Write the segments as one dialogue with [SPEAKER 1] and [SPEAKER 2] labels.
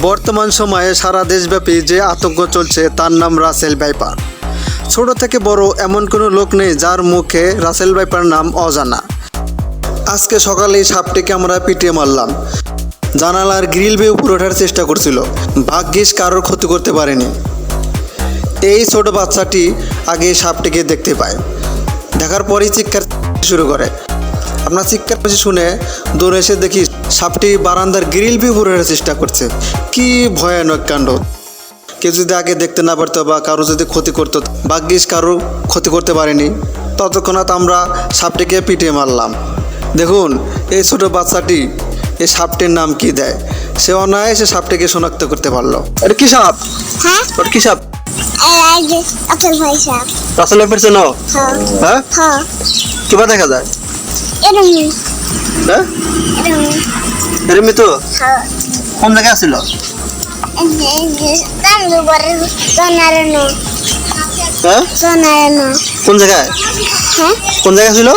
[SPEAKER 1] বর্তমান সময়ে সারা দেশব্যাপী যে আতঙ্ক চলছে, তার নাম রাসেল ভাইপার। ছোট থেকে বড় এমন কোনো লোক নেই যার মুখে রাসেল ভাইপার নাম অজানা। আজকে সকালে সাপটিকে আমরা পিটিয়ে মারলাম। জানালার গ্রিল বেয়ে উপরে ওঠার চেষ্টা করছিল। ভাগ্যিস কারোর ক্ষতি করতে পারেনি। এই ছোট বাচ্চাটি আগে সাপটিকে দেখতে পায়। দেখার পরেই চিৎকার শুরু করে। আপনার চিৎকার পাশে শুনে দৌড়ে এসে দেখি সাপটি বারান্দার গ্রিল বি উপরে চেষ্টা করছে। কি ভয়ানক কাণ্ড। কেউ যদি আগে দেখতে না পারতো বা কারও যদি ক্ষতি করতো ভাগ্যিস কারও ক্ষতি করতে পারেনি। ততক্ষণাৎ আমরা সাপটিকে পিটিয়ে মারলাম। দেখুন এই ছোট বাচ্চাটি এই সাপটির নাম কি দেয়? সে অনায়াসে সাপটিকে শনাক্ত করতে পারল। এটা কি সাপ?
[SPEAKER 2] হ্যাঁ?
[SPEAKER 1] ওটা কি সাপ?
[SPEAKER 2] ভাই
[SPEAKER 1] রাসেল ন?
[SPEAKER 2] হ্যাঁ।
[SPEAKER 1] হ্যাঁ?
[SPEAKER 2] হ্যাঁ।
[SPEAKER 1] কিবা দেখা যায়?
[SPEAKER 2] এরম।
[SPEAKER 1] হ্যাঁ?
[SPEAKER 2] এরম।
[SPEAKER 1] তো?
[SPEAKER 2] হ্যাঁ।
[SPEAKER 1] কোন জায়গায় কোন কোন ছিল?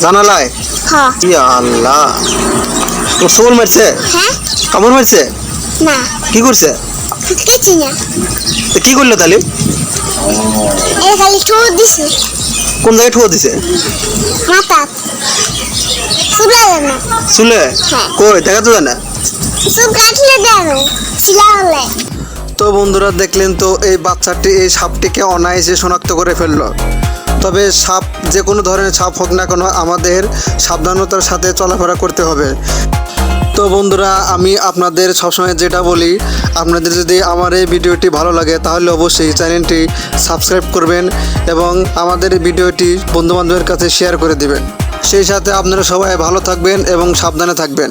[SPEAKER 1] জানালায়।
[SPEAKER 2] হ্যাঁ।
[SPEAKER 1] আল্লাহ। তোর সবল মারছে? কামড় মারছে?
[SPEAKER 2] না।
[SPEAKER 1] কি করছে? কি করল তাহলে?
[SPEAKER 2] খালি দিছে।
[SPEAKER 1] কোন জায়গায় ঠুয়া দিছে? শুনে
[SPEAKER 2] হ্যাঁ।
[SPEAKER 1] কই দেখা তো না? তো বন্ধুরা দেখলেন তো এই বাচ্চাটি এই সাপটিকে অনায়াসে শনাক্ত করে ফেলল। তবে সাপ যে কোনো ধরনের সাপ হোক না কেন আমাদের সাবধানতার সাথে চলাফেরা করতে হবে। তো বন্ধুরা, আমি আপনাদের সবসময় যেটা বলি, আপনাদের যদি আমার এই ভিডিওটি ভালো লাগে, তাহলে অবশ্যই চ্যানেলটি সাবস্ক্রাইব করবেন এবং আমাদের ভিডিওটি বন্ধুবান্ধবের কাছে শেয়ার করে দেবেন। সেই সাথে আপনারা সবাই ভালো থাকবেন এবং সাবধানে থাকবেন।